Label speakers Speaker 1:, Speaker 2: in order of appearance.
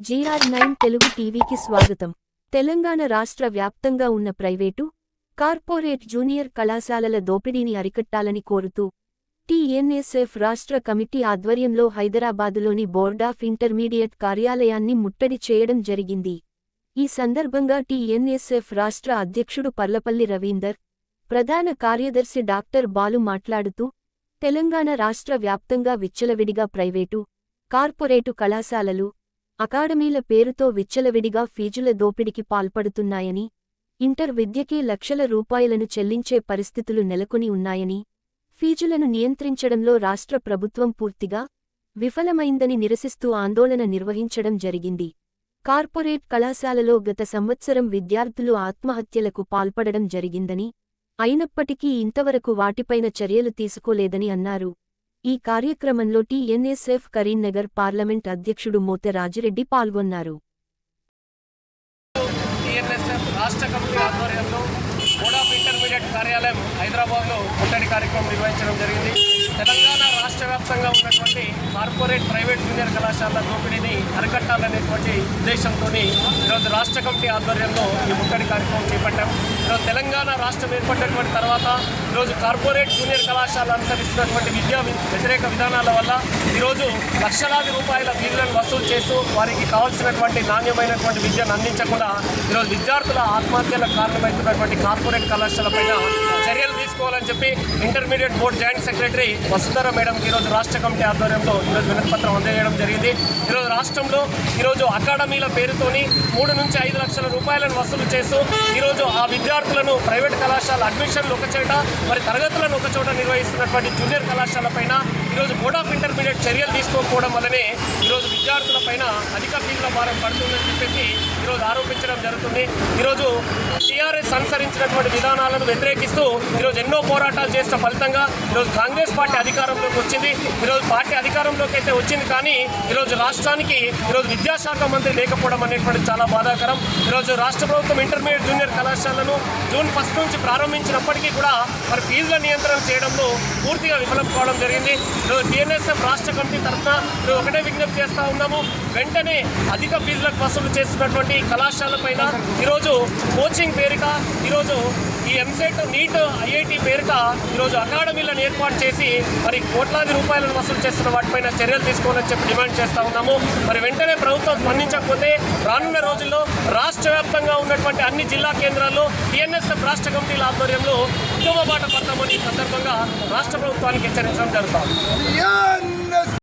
Speaker 1: GR nine Telugu టీవీకి స్వాగతం. తెలంగాణ రాష్ట్ర వ్యాప్తంగా ఉన్న ప్రైవేటు కార్పొరేట్ జూనియర్ కళాశాలల దోపిడీని అరికట్టాలని కోరుతూ టీఎన్ఎస్ఎఫ్ రాష్ట్ర కమిటీ ఆధ్వర్యంలో హైదరాబాదులోని బోర్డ్ ఆఫ్ ఇంటర్మీడియట్ కార్యాలయాన్ని ముట్టడి చేయడం జరిగింది. ఈ సందర్భంగా టీఎన్ఎస్ఎఫ్ రాష్ట్ర అధ్యక్షుడు పర్లపల్లి రవీందర్ ప్రధాన కార్యదర్శి డాక్టర్ బాలు మాట్లాడుతూ తెలంగాణ రాష్ట్ర వ్యాప్తంగా విచ్చలవిడిగా ప్రైవేటు కార్పొరేటు కళాశాలలు అకాడమీల పేరుతో విచ్చలవిడిగా ఫీజుల దోపిడికి పాల్పడుతున్నాయని ఇంటర్ విద్యకే లక్షల రూపాయలను చెల్లించే పరిస్థితులు నెలకొని ఉన్నాయని ఫీజులను నియంత్రించడంలో రాష్ట్ర ప్రభుత్వం పూర్తిగా విఫలమైందని నిరసిస్తూ ఆందోళన నిర్వహించడం జరిగింది. కార్పొరేట్ కళాశాలలో గత సంవత్సరం విద్యార్థులు ఆత్మహత్యలకు పాల్పడడం జరిగిందని అయినప్పటికీ ఇంతవరకు వాటిపైన చర్యలు తీసుకోలేదని అన్నారు. ఈ కార్యక్రమంలో టీఎన్ఎస్ఎఫ్ కరీంనగర్ పార్లమెంట్ అధ్యక్షుడు మోతె రాజిరెడ్డి పాల్గొన్నారు.
Speaker 2: రాష్ట్ర కమిటీ ఆధ్వర్యంలో ఇంటర్మీడియట్ కార్యాలయం హైదరాబాద్లో ముట్టడి కార్యక్రమం నిర్వహించడం జరిగింది. తెలంగాణ రాష్ట్ర వ్యాప్తంగా ఉన్నటువంటి కార్పొరేట్ ప్రైవేట్ జూనియర్ కళాశాల దోపిడీని అరికట్టాలనేటువంటి ఉద్దేశంతో ఈరోజు రాష్ట్ర కమిటీ ఆధ్వర్యంలో ఈ ముట్టడి కార్యక్రమం చేపట్టాం. ఈరోజు తెలంగాణ రాష్ట్రం ఏర్పడినటువంటి తర్వాత ఈరోజు కార్పొరేట్ జూనియర్ కళాశాల అనుసరిస్తున్నటువంటి విద్యా వ్యతిరేక విధానాల వల్ల ఈరోజు లక్షలాది రూపాయల ఫీజులను చేస్తూ వారికి కావాల్సినటువంటి నాణ్యమైనటువంటి విద్యను అందించకుండా ఈరోజు విద్యార్థుల ఆత్మహత్యలకు కారణమవుతున్నటువంటి కార్పొరేట్ కళాశాలపైన చర్యలు తీసుకోవాలని చెప్పి intermediate board joint secretary Vasundhara మేడంకి ఈరోజు రాష్ట్ర కమిటీ ఆధ్వర్యంలో ఈరోజు వినతిపత్రం అందజేయడం జరిగింది. ఈరోజు రాష్ట్రంలో ఈరోజు అకాడమీల పేరుతోని మూడు నుంచి ఐదు లక్షల రూపాయలను వసూలు చేస్తూ ఈరోజు ఆ విద్యార్థులను ప్రైవేట్ కళాశాల అడ్మిషన్లు ఒక చోట మరి తరగతులను ఒక చోట నిర్వహిస్తున్నటువంటి జూనియర్ కళాశాల పైన ఈరోజు బోర్డ్ ఆఫ్ ఇంటర్మీడియట్ చర్యలు తీసుకోకపోవడం వల్లనే ఈరోజు విద్యార్థుల పైన అధిక ఫీజుల భారం పడుతుందని చెప్పేసి ఈరోజు ఆరోపించడం జరుగుతుంది. ఈరోజు టీఆర్ఎస్ అనుసరించినటువంటి విధానాలను వ్యతిరేకిస్తూ ఈరోజు ఎన్నో పోరాటాలు చేసిన ఫలితంగా ఈరోజు కాంగ్రెస్ పార్టీ అధికారంలోకి వచ్చింది. ఈరోజు పార్టీ అధికారంలోకి అయితే వచ్చింది కానీ ఈరోజు రాష్ట్రానికి ఈరోజు విద్యాశాఖ మంత్రి లేకపోవడం అనేటువంటి చాలా బాధాకరం. ఈరోజు రాష్ట్ర ప్రభుత్వం ఇంటర్మీడియట్ జూనియర్ కళాశాలను జూన్ ఫస్ట్ నుంచి ప్రారంభించినప్పటికీ కూడా మరి ఫీజుల నియంత్రణ చేయడంలో పూర్తిగా విఫలం కావడం జరిగింది. టీఎన్ఎస్ఎఫ్ రాష్ట్ర కమిటీ తరఫున మేము ఒకటే విజ్ఞప్తి చేస్తూ ఉన్నాము. వెంటనే అధిక ఫీజులకు వసూలు చేస్తున్నటువంటి కళాశాల పైన ఈరోజు కోచింగ్ పేరిట ఈరోజు ఈ ఎంసెట్ నీట్ ఐఐటి పేరిట ఈరోజు అకాడమీలను ఏర్పాటు చేసి మరి కోట్లాది రూపాయలను వసూలు చేస్తున్న వాటిపైన చర్యలు తీసుకోవాలని చెప్పి డిమాండ్ చేస్తా ఉన్నాము. మరి వెంటనే ప్రభుత్వం స్పందించకపోతే రానున్న రోజుల్లో రాష్ట్ర వ్యాప్తంగా ఉన్నటువంటి అన్ని జిల్లా కేంద్రాల్లో టీఎన్ఎస్ఎఫ్ రాష్ట్ర కమిటీల ఆధ్వర్యంలో ఉద్యమ బాట పడతామని ఈ సందర్భంగా రాష్ట్ర ప్రభుత్వానికి హెచ్చరించడం
Speaker 3: జరుగుతాం